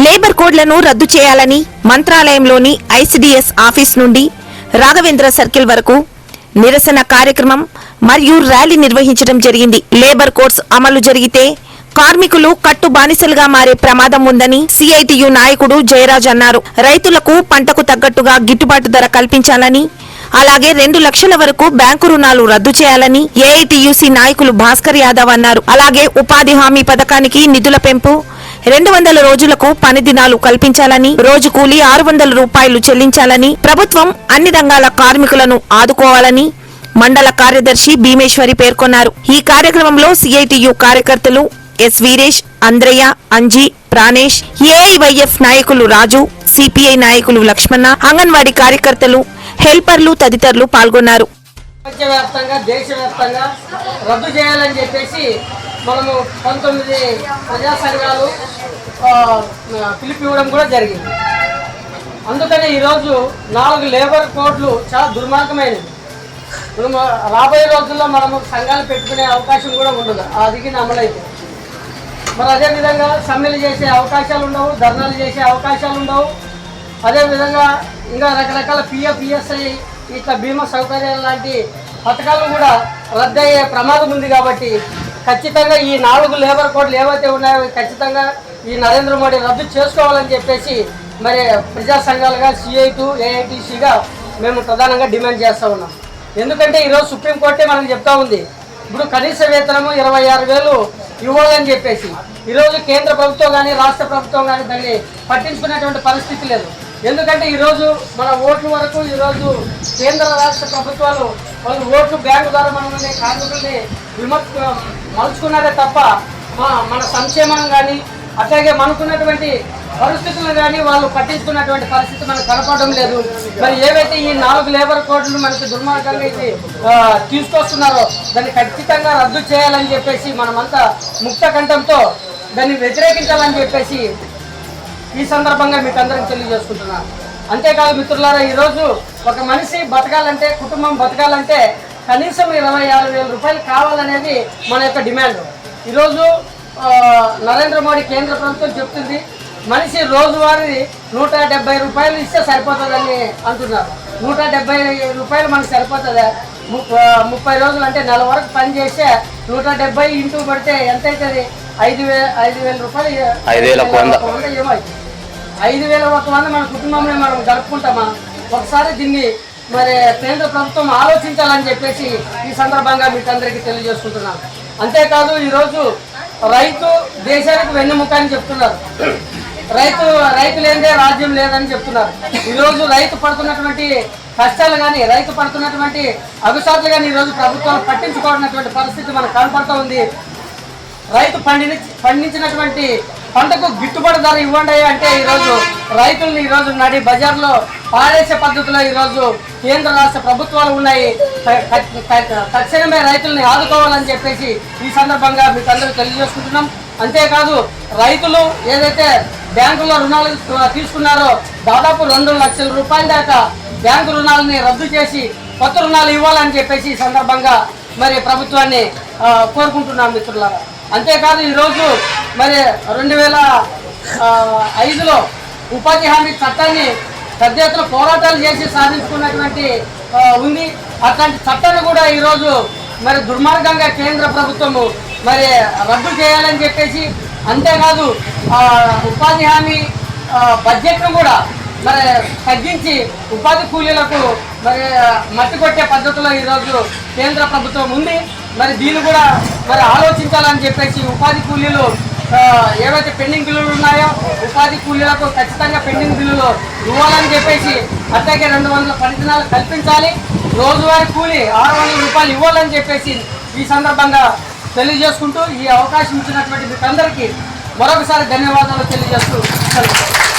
Labour కోడ్లను రద్దు చేయాలని మంత్రాలయంలోని ఐసిడిఎస్ ఆఫీస్ నుండి రాఘవేంద్ర సర్కిల్ వరకు నిరసన కార్యక్రమం మరియు ర్యాలీ నిర్వహించడం జరిగింది. లేబర్ కోడ్స్ అమలు జరిగితే కార్మికులు కట్టు బానిసలుగా మారే ప్రమాదం ఉందని సిఐటియు నాయకుడు జయరాజ్ అన్నారు. రైతులకు పంటకు తగ్గట్టుగా గిట్టుబాటు ధర కల్పించాలని అలాగే రెండు లక్షల వరకు బ్యాంకు రుణాలు రద్దు చేయాలని ఏఐటియుసి నాయకులు భాస్కర్ యాదవ్ అన్నారు. అలాగే ఉపాధి హామీ పథకానికి నిధుల పెంపు రెండు వందల రోజులకు పని దినాలు కల్పించాలని రోజు కూలి ఆరు వందల రూపాయలు చెల్లించాలని ప్రభుత్వం అన్ని రంగాల కార్మికులను ఆదుకోవాలని మండల కార్యదర్శి భీమేశ్వరి పేర్కొన్నారు. ఈ కార్యక్రమంలో సిఐటియు కార్యకర్తలు ఎస్ వీరేష్ అంద్రయ్య అంజీ ప్రాణేష్ ఏఐవైఎఫ్ నాయకులు రాజు సిపిఐ నాయకులు లక్ష్మణ అంగన్వాడీ కార్యకర్తలు హెల్పర్లు తదితరులు పాల్గొన్నారు. ప్రపంచవ్యాప్తంగా దేశవ్యాప్తంగా రద్దు చేయాలని చెప్పేసి మనము పంతొమ్మిది ప్రజా సంఘాలు పిలిపివ్వడం ఇవ్వడం కూడా జరిగింది. అందుకని ఈరోజు నాలుగు లేబర్ కోడ్లు చాలా దుర్మార్గమైనవి. ఇప్పుడు రాబోయే రోజుల్లో మనము సంఘాలు పెట్టుకునే అవకాశం కూడా ఉండదు. అది అమలైతే. మరి అదేవిధంగా సమ్మెలు చేసే అవకాశాలు ఉండవు ధర్నాలు చేసే అవకాశాలు ఉండవు. అదేవిధంగా ఇంకా రకరకాల పిఎఫ్ పిఎస్ఐ ఇట్లా బీమా సౌకర్యాలు లాంటి పథకాలు కూడా రద్దయ్యే ప్రమాదం ఉంది కాబట్టి ఖచ్చితంగా ఈ నాలుగు లేబర్ కోడ్లు ఏవైతే ఉన్నాయో ఖచ్చితంగా ఈ నరేంద్ర మోడీ రద్దు చేసుకోవాలని చెప్పేసి మరి ప్రజా సంఘాలుగా సిఐటు ఏఐటీసీగా మేము ప్రధానంగా డిమాండ్ చేస్తూ ఉన్నాం. ఎందుకంటే ఈరోజు సుప్రీంకోర్టే మనకు చెప్తా ఉంది ఇప్పుడు కనీస వేతనము ఇరవై ఆరు వేలు ఇవ్వాలని చెప్పేసి. ఈరోజు కేంద్ర ప్రభుత్వం కానీ రాష్ట్ర ప్రభుత్వం కానీ దాన్ని పట్టించుకునేటువంటి పరిస్థితి లేదు. ఎందుకంటే ఈరోజు మన ఓట్ల వరకు ఈరోజు కేంద్ర రాష్ట్ర ప్రభుత్వాలు వాళ్ళు ఓట్లు బ్యాంకు ద్వారా మనల్ని కార్మికుల్ని విమర్శ మలుచుకున్నారే తప్ప మన సంక్షేమం కానీ అట్లాగే మనకున్నటువంటి పరిస్థితులు కానీ వాళ్ళు పట్టించుకున్నటువంటి పరిస్థితి మనకు కనపడడం లేదు. మరి ఏవైతే ఈ నాలుగు లేబర్ కోడ్లు మనకి దుర్మార్గంగా ఇది తీసుకొస్తున్నారో దాన్ని ఖచ్చితంగా రద్దు చేయాలని చెప్పేసి మనమంతా ముక్త కంఠంతో దాన్ని వ్యతిరేకించాలని చెప్పేసి ఈ సందర్భంగా మీకు అందరికి తెలియజేసుకుంటున్నాను అంతేకాదు మిత్రులారా ఈరోజు ఒక మనిషి బతకాలంటే కుటుంబం బతకాలంటే కనీసం ఇరవై ఆరు వేల రూపాయలు కావాలనేది మన యొక్క డిమాండ్. ఈరోజు నరేంద్ర మోడీ కేంద్ర ప్రభుత్వం చెప్తుంది మనిషి రోజువారీ నూట డెబ్బై రూపాయలు ఇస్తే సరిపోతుందని అంటున్నారు. నూట డెబ్బై రూపాయలు మనకు సరిపోతుందా? ముప్పై రోజులు అంటే నెల వరకు పని చేస్తే నూట డెబ్బై ఇంటూ పడితే ఎంత అవుతుంది ఐదు వే ఐదు వేల రూపాయలు ఐదు వేల ఒక ఐదు వేల ఒక వంద మన కుటుంబంలో మనం గడుపుకుంటామా ఒకసారి దీన్ని మరి కేంద్ర ప్రభుత్వం ఆలోచించాలని చెప్పేసి ఈ సందర్భంగా మీకు తెలియజేసుకుంటున్నాను. అంతేకాదు ఈరోజు రైతు దేశానికి వెన్నెముక అని చెప్తున్నారు. రైతు రైతు లేదే రాజ్యం లేదని చెప్తున్నారు. ఈరోజు రైతు పడుతున్నటువంటి కష్టాలు కానీ రైతు పడుతున్నటువంటి అభిషాట్లు కానీ ఈరోజు ప్రభుత్వాలు పట్టించుకోవాలన్నటువంటి పరిస్థితి మనకు కనపడుతూ ఉంది. రైతు పండిన పండించినటువంటి పంటకు గిట్టుబాటు ధర ఇవ్వండి అంటే ఈరోజు రైతుల్ని ఈరోజు నడి బజార్లో పాడేసే పద్ధతిలో ఈరోజు కేంద్ర రాష్ట్ర ప్రభుత్వాలు ఉన్నాయి. తక్షణమే రైతుల్ని ఆదుకోవాలని చెప్పేసి ఈ సందర్భంగా మీకు అందరూ తెలియజేసుకుంటున్నాం. అంతేకాదు రైతులు ఏదైతే బ్యాంకులో రుణాలు తీసుకున్నారో దాదాపు రెండు లక్షల రూపాయల దాకా బ్యాంకు రుణాలని రద్దు చేసి కొత్త రుణాలు ఇవ్వాలని చెప్పేసి ఈ సందర్భంగా మరి ప్రభుత్వాన్ని కోరుకుంటున్నాం మిత్రులారా. అంతేకాదు ఈరోజు మరి రెండు వేల ఐదులో ఉపాధి హామీ చట్టాన్ని పెద్ద ఎత్తున పోరాటాలు చేసి సాధించుకున్నటువంటి ఉంది. అట్లాంటి చట్టాన్ని కూడా ఈరోజు మరి దుర్మార్గంగా కేంద్ర ప్రభుత్వము మరి రద్దు చేయాలని చెప్పేసి అంతేకాదు ఉపాధి హామీ బడ్జెట్ను కూడా మరి తగ్గించి ఉపాధి కూలీలకు మరి మట్టి కొట్టే పద్ధతిలో ఈరోజు కేంద్ర ప్రభుత్వం ఉంది. మరి దీన్ని కూడా మరి ఆలోచించాలని చెప్పేసి ఉపాధి కూలీలు ఏవైతే పెండింగ్ బిల్లులు ఉన్నాయో ఉపాధి కూలీలకు ఖచ్చితంగా పెండింగ్ బిల్లులు ఇవ్వాలని చెప్పేసి అట్లాగే రెండు వందల పనిదినాలు కల్పించాలి. రోజువారీ కూలి ఆరు వందల రూపాయలు ఇవ్వాలని చెప్పేసి ఈ సందర్భంగా తెలియజేసుకుంటూ ఈ అవకాశం ఇచ్చినటువంటి మీకు అందరికీ మరొకసారి ధన్యవాదాలు తెలియజేస్తూ